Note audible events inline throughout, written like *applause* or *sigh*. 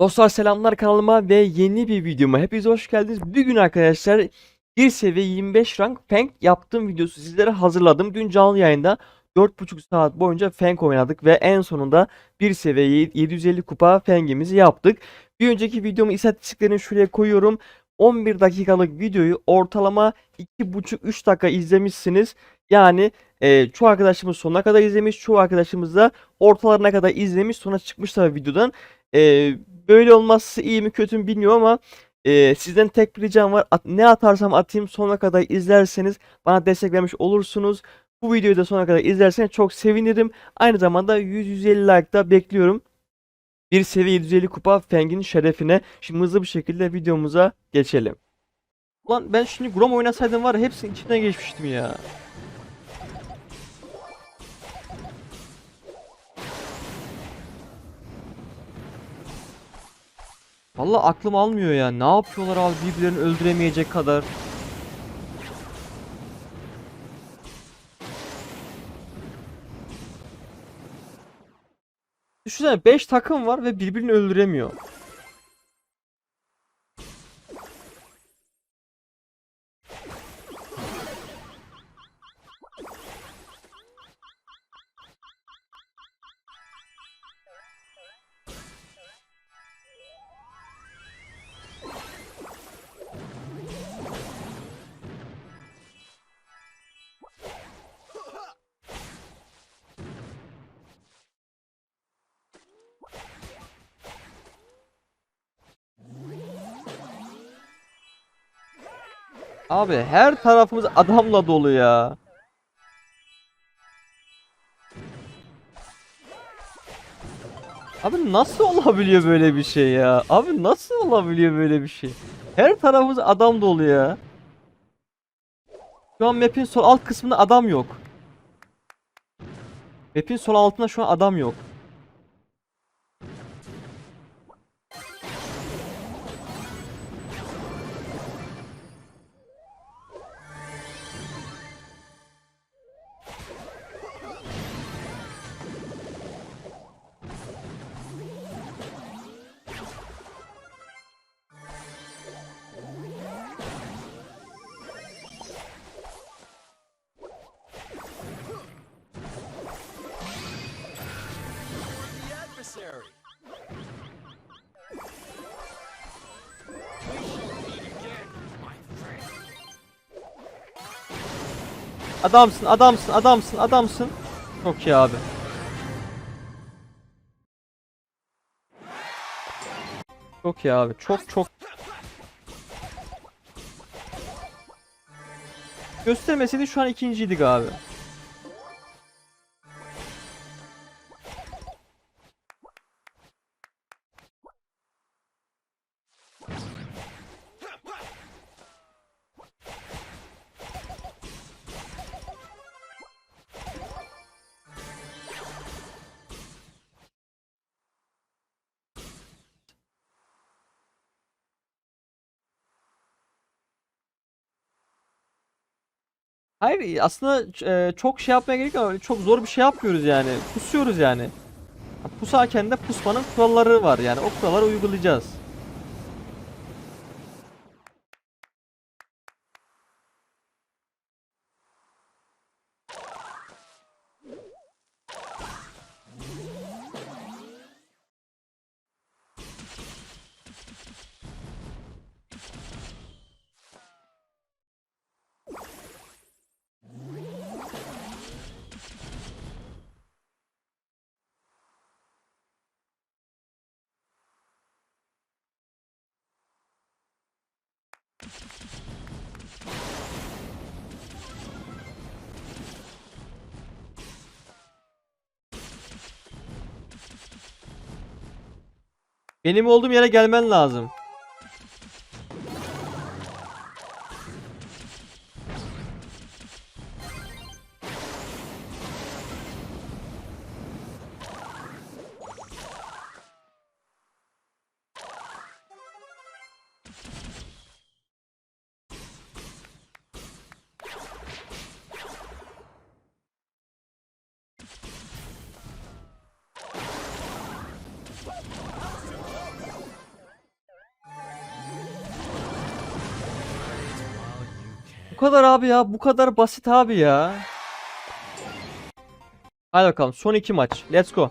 Dostlar selamlar kanalıma ve yeni bir videoma hepiniz hoş geldiniz. Bugün arkadaşlar bir seviye 25 rank Fang yaptığım videosu sizlere hazırladım. Dün canlı yayında 4,5 saat boyunca Fang oynadık ve en sonunda bir seviye 750 kupa Fang'imizi yaptık. Bir önceki videomu istatistiklerini şuraya koyuyorum. 11 dakikalık videoyu ortalama 2,5-3 dakika izlemişsiniz. Yani e, çoğu arkadaşımız sonuna kadar izlemiş, çoğu arkadaşımız da ortalarına kadar izlemiş, sonra çıkmışlar videodan. E, böyle olması iyi mi kötü mü bilmiyorum ama e, sizden tek bir ricam var. At- ne atarsam atayım sonuna kadar izlerseniz bana destek vermiş olursunuz. Bu videoyu da sonuna kadar izlerseniz çok sevinirim. Aynı zamanda 100-150 like da bekliyorum. Bir seviye 750 kupa Feng'in şerefine. Şimdi hızlı bir şekilde videomuza geçelim. Ulan ben şimdi Grom oynasaydım var hepsinin içinden geçmiştim ya. Vallahi aklım almıyor ya. Ne yapıyorlar abi birbirlerini öldüremeyecek kadar. Düşünsene 5 takım var ve birbirini öldüremiyor. Abi her tarafımız adamla dolu ya. Abi nasıl olabiliyor böyle bir şey ya? Abi nasıl olabiliyor böyle bir şey? Her tarafımız adam dolu ya. Şu an map'in sol alt kısmında adam yok. Map'in sol altında şu an adam yok. Adamsın, adamsın, adamsın, adamsın. Çok iyi abi. Çok iyi abi. Çok çok. Göstermeseydi şu an ikinciydik abi. Hayır aslında e, çok şey yapmaya gerek yok. Çok zor bir şey yapmıyoruz yani. Pusuyoruz yani. Pusarken de pusmanın kuralları var yani. O kuralları uygulayacağız. Benim olduğum yere gelmen lazım. Bu kadar abi ya. Bu kadar basit abi ya. Hadi bakalım. Son iki maç. Let's go.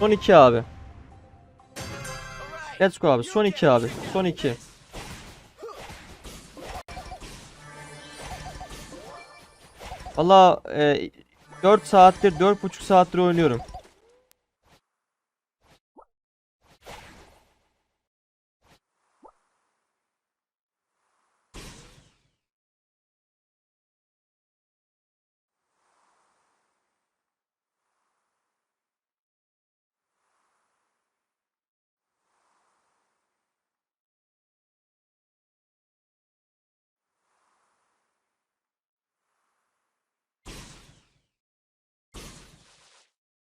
Son iki abi. Let's go abi. Son iki abi. Son iki. Valla e, 4 saattir, 4,5 saattir oynuyorum.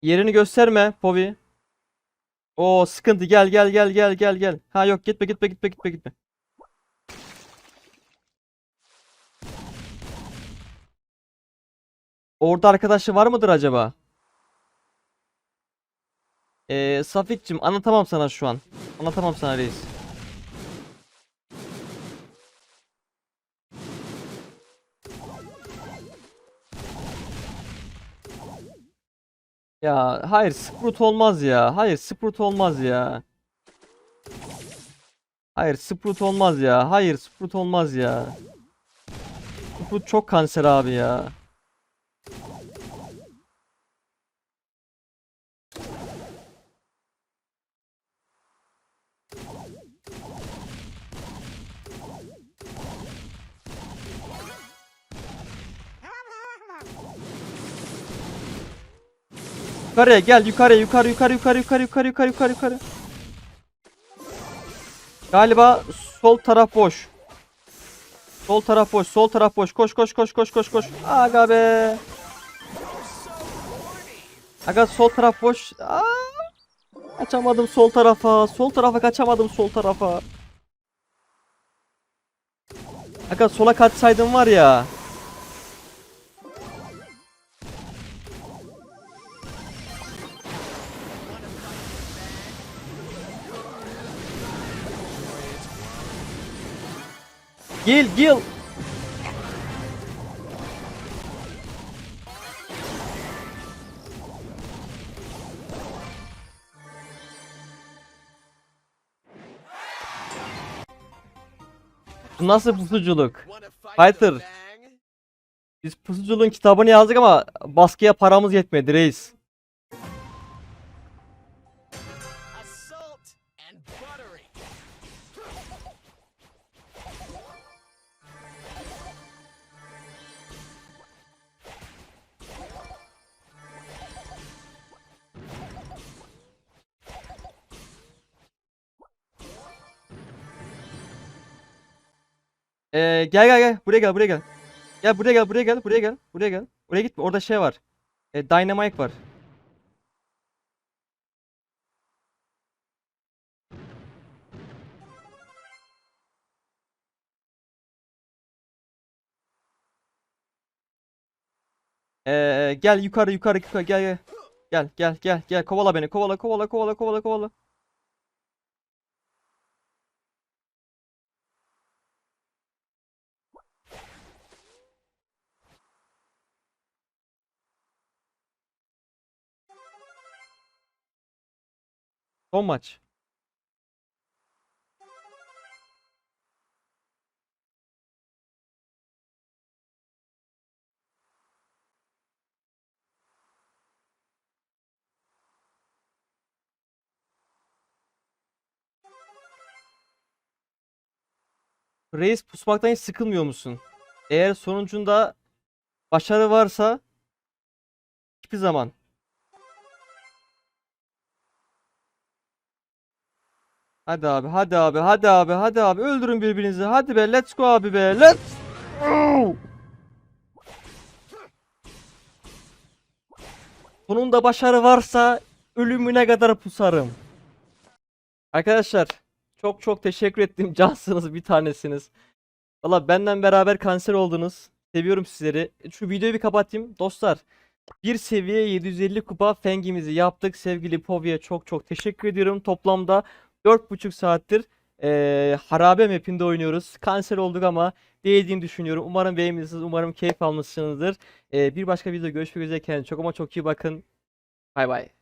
Yerini gösterme Povi. O sıkıntı gel gel gel gel gel gel. Ha yok gitme gitme gitme gitme gitme. Orada arkadaşı var mıdır acaba? Ee, Safikçim anlatamam sana şu an. Anlatamam sana reis. Ya hayır Sprout olmaz ya. Hayır Sprout olmaz ya. Hayır Sprout olmaz ya. Hayır Sprout olmaz ya. Sprout çok kanser abi ya. Yukarıya gel yukarıya yukarı yukarı yukarı yukarı yukarı yukarı yukarı yukarı. Galiba sol taraf boş. Sol taraf boş, sol taraf boş. Koş koş koş koş koş koş. Aga be. Aga sol taraf boş. Aa, kaçamadım sol tarafa. Sol tarafa kaçamadım sol tarafa. Aga sola kaçsaydım var ya. Gel gel. Bu nasıl pusuculuk? Fighter. Biz pusuculuğun kitabını yazdık ama baskıya paramız yetmedi reis. Ee, gel gel gel buraya gel buraya gel. Gel buraya gel buraya gel buraya gel buraya gel. Oraya gitme orada şey var. E, Dynamite var. Ee, gel yukarı yukarı yukarı gel gel. Gel gel gel gel kovala beni kovala kovala kovala kovala kovala. Son maç. Reis pusmaktan hiç sıkılmıyor musun? Eğer sonucunda başarı varsa hiçbir zaman. Hadi abi, hadi abi, hadi abi, hadi abi. Öldürün birbirinizi. Hadi be, let's go abi be. Let's go. Sonunda başarı varsa ölümüne kadar pusarım. Arkadaşlar çok çok teşekkür ettim. *laughs* Cansınız bir tanesiniz. Valla benden beraber kanser oldunuz. Seviyorum sizleri. Şu videoyu bir kapatayım. Dostlar bir seviye 750 kupa fengimizi yaptık. Sevgili Povi'ye çok çok teşekkür ediyorum. Toplamda 4,5 saattir Ee, harabe map'inde oynuyoruz. Kanser olduk ama değdiğini düşünüyorum. Umarım beğenmişsiniz. Umarım keyif almışsınızdır. Ee, bir başka videoda görüşmek üzere. Kendinize çok ama çok iyi bakın. Bay bay.